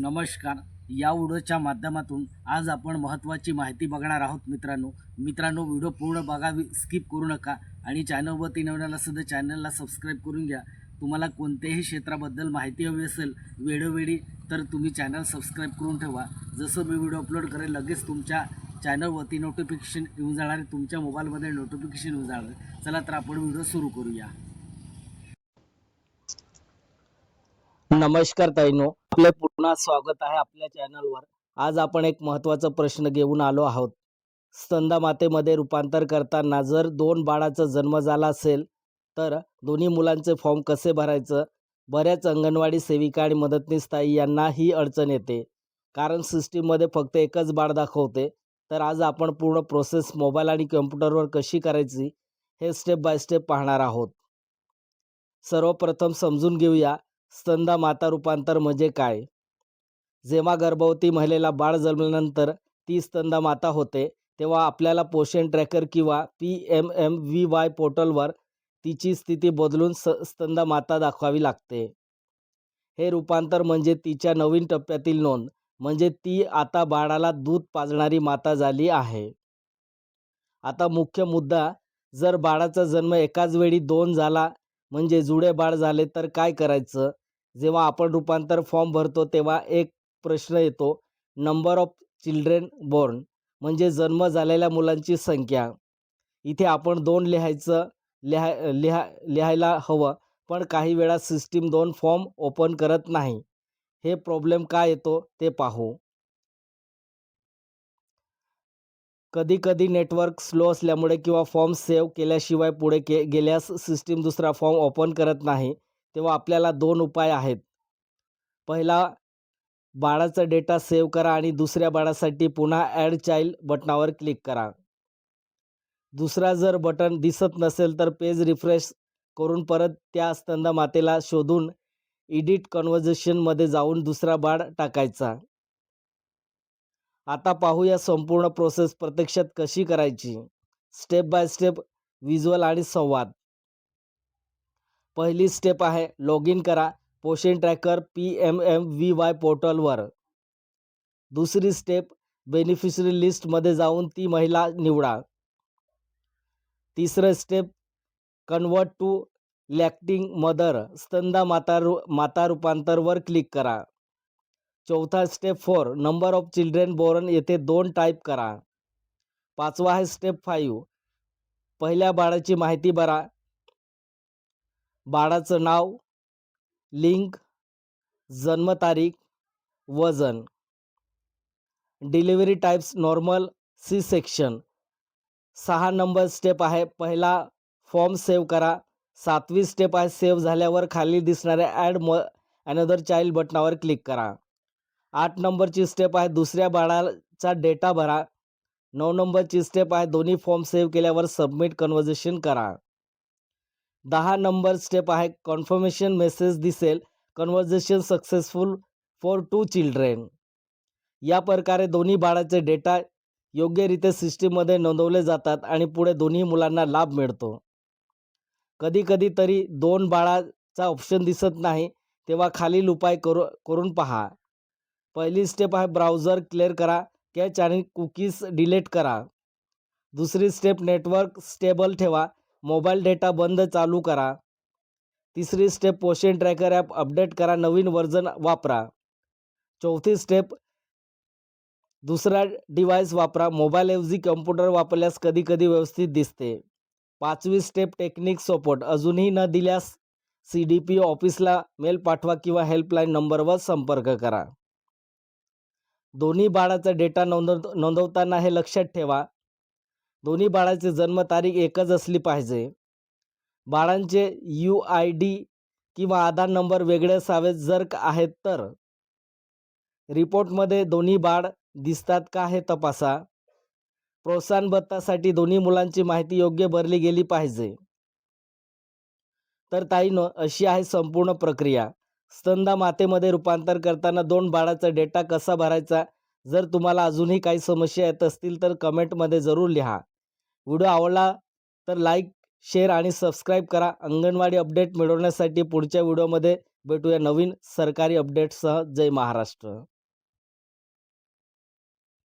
नमस्कार. या व्हिडिओच्या माध्यमातून आज आपण महत्त्वाची माहिती बघणार आहोत मित्रांनो. मित्रांनो व्हिडिओ पूर्ण बघा स्किप करू नका आणि चॅनलवरती नवीन सुद्धा चॅनलला सबस्क्राईब करून घ्या. तुम्हाला कोणत्याही क्षेत्राबद्दल माहिती हवी असेल वेळोवेळी तर तुम्ही चॅनल सबस्क्राईब करून ठेवा. जसं मी व्हिडिओ अपलोड करेल लगेच तुमच्या चॅनलवरती नोटिफिकेशन येऊन जाणार तुमच्या मोबाईलमध्ये नोटिफिकेशन येऊन जाणार. चला तर आपण व्हिडिओ सुरू करूया. नमस्कार ताईनो आपले पुन्हा स्वागत आहे आपल्या चॅनलवर. आज आपण एक महत्त्वाचा प्रश्न घेऊन आलो आहोत. स्तंदा मातेमध्ये रूपांतर करताना जर दोन बाळाचा जन्म झाला असेल तर दोन्ही मुलांचे फॉर्म कसे भरायचं? बऱ्याच अंगणवाडी सेविका आणि मदतनीस ताई यांना ही अडचण येते. कारण सिस्टीममध्ये फक्त एकच बाळ दाखवते. तर आज आपण पूर्ण प्रोसेस मोबाईल आणि कम्प्युटरवर कशी करायची हे स्टेप बाय स्टेप पाहणार आहोत. सर्वप्रथम समजून घेऊया. स्तंदा माता रूपांतर म्हणजे काय? जेव्हा गर्भवती महिलेला बाळ जन्मल्यानंतर ती स्तंदा माता होते तेव्हा आपल्याला पोषण ट्रॅकर किंवा P M M V Y पोर्टलवर तिची स्थिती बदलून स स्तंदा माता दाखवावी लागते. हे रूपांतर म्हणजे तिच्या नवीन टप्प्यातील नोंद म्हणजे ती आता बाळाला दूध पाजणारी माता झाली आहे. आता मुख्य मुद्दा जर बाळाचा जन्म एकाच वेळी दोन झाला म्हणजे जुळे बाळ झाले तर काय करायचं? जेव्हा आपण रूपांतर फॉर्म भरतो तेव्हा एक प्रश्न येतो नंबर ऑफ चिल्ड्रेन बॉर्न म्हणजे जन्म झालेल्या मुलांची संख्या. इथे आपण दोन लिहायचं लिहा लिहा लिहायला हवं पण काही वेळा सिस्टीम दोन फॉर्म ओपन करत नाही. हे प्रॉब्लेम का येतो ते पाहू. कधी कधी नेटवर्क स्लो असल्यामुळे किंवा फॉर्म सेव्ह केल्याशिवाय पुढे के गेल्यास सिस्टीम दुसरा फॉर्म ओपन करत नाही तेव्हा आपल्याला दोन उपाय आहेत. पहिला बाळाचा डेटा सेव्ह करा आणि दुसऱ्या बाळासाठी पुन्हा ॲड चाइल्ड बटनावर क्लिक करा. दुसरा जर बटन दिसत नसेल तर पेज रिफ्रेश करून परत त्या स्तंद मातेला शोधून एडिट कन्व्हर्जेशनमध्ये जाऊन दुसरा बाळ टाकायचा. आता पाहूया संपूर्ण प्रोसेस प्रत्यक्षात कशी करायची. स्टेप बाय स्टेप व्हिज्युअल आणि संवाद. पहिली स्टेप आहे लॉग इन करा Poshan tracker P M M V Y पोर्टलवर दुसरी स्टेप बेनिफिशरी लिस्टमध्ये जाऊन ती महिला निवडा. तिसरं step convert to lactating mother स्तंदा माता रु माता रूपांतरवर क्लिक करा. चौथा step four number of children born येथे दोन टाईप करा. पाचवा आहे स्टेप फाईव्ह पहिल्या बाळाची माहिती भरा. बाळाचं नाव लिंक जन्मतारीख वजन. Delivery types normal C section सहा नंबर स्टेप आहे. पहिला फॉर्म सेव्ह करा. सातवी स्टेप आहे. सेव्ह झाल्यावर खाली दिसणाऱ्या ॲड म अनदर चाइल्ड बटनावर क्लिक करा. आठ नंबरची स्टेप आहे. दुसऱ्या बाळाचा डेटा भरा. नऊ नंबरची स्टेप आहे. दोन्ही फॉर्म सेव्ह केल्यावर सबमिट कन्व्हर्जेशन करा. दहा नंबर स्टेप आहे. कन्फर्मेशन मेसेज दिसेल. Conversion successful for two children या प्रकारे दोन्ही बाळाचे डेटा योग्यरित्या सिस्टीममध्ये नोंदवले जातात आणि पुढे दोन्ही मुलांना लाभ मिळतो. कधी कधी तरी दोन बाळाचा ऑप्शन दिसत नाही. तेव्हा खालील उपाय करू करून पहा. पहिली स्टेप आहे ब्राउझर क्लिअर करा. कॅच आणि कुकीज डिलीट करा. दुसरी स्टेप नेटवर्क स्टेबल ठेवा. मोबाईल डेटा बंद चालू करा. तिसरी स्टेप पोषण ट्रॅकर ॲप अपडेट करा. नवीन वर्जन वापरा. चौथी स्टेप दुसरा डिव्हाइस वापरा. मोबाईलऐवजी कम्प्युटर वापरल्यास कधी कधी व्यवस्थित दिसते. पाचवी स्टेप टेक्निक सपोर्ट अजूनही न दिल्यास सी डी पी ऑफिसला मेल पाठवा किंवा हेल्पलाईन नंबरवर संपर्क करा. दोन्ही बाळाचा डेटा नोंदव नोंदवताना हे लक्षात ठेवा. दोन्ही बाळाची जन्मतारीख एकच असली पाहिजे. बाळांचे यू आय डी किंवा आधार नंबर वेगळे असावेत जर का आहेत तर. रिपोर्टमध्ये दोन्ही बाळ दिसतात का हे तपासा. प्रोत्साहन भत्तासाठी दोन्ही मुलांची माहिती योग्य भरली गेली पाहिजे. तर ताईनं अशी आहे संपूर्ण प्रक्रिया. स्तंदा मातेमध्ये रूपांतर करताना दोन बाळाचा डेटा कसा भरायचा? जर तुम्हाला अजूनही काही समस्या येत असतील तर कमेंटमध्ये जरूर लिहा. व्हिडिओ आवडला तर लाईक शेअर आणि सबस्क्राईब करा. अंगणवाडी अपडेट मिळवण्यासाठी पुढच्या व्हिडिओमध्ये भेटूया नवीन सरकारी अपडेटसह. जय महाराष्ट्र.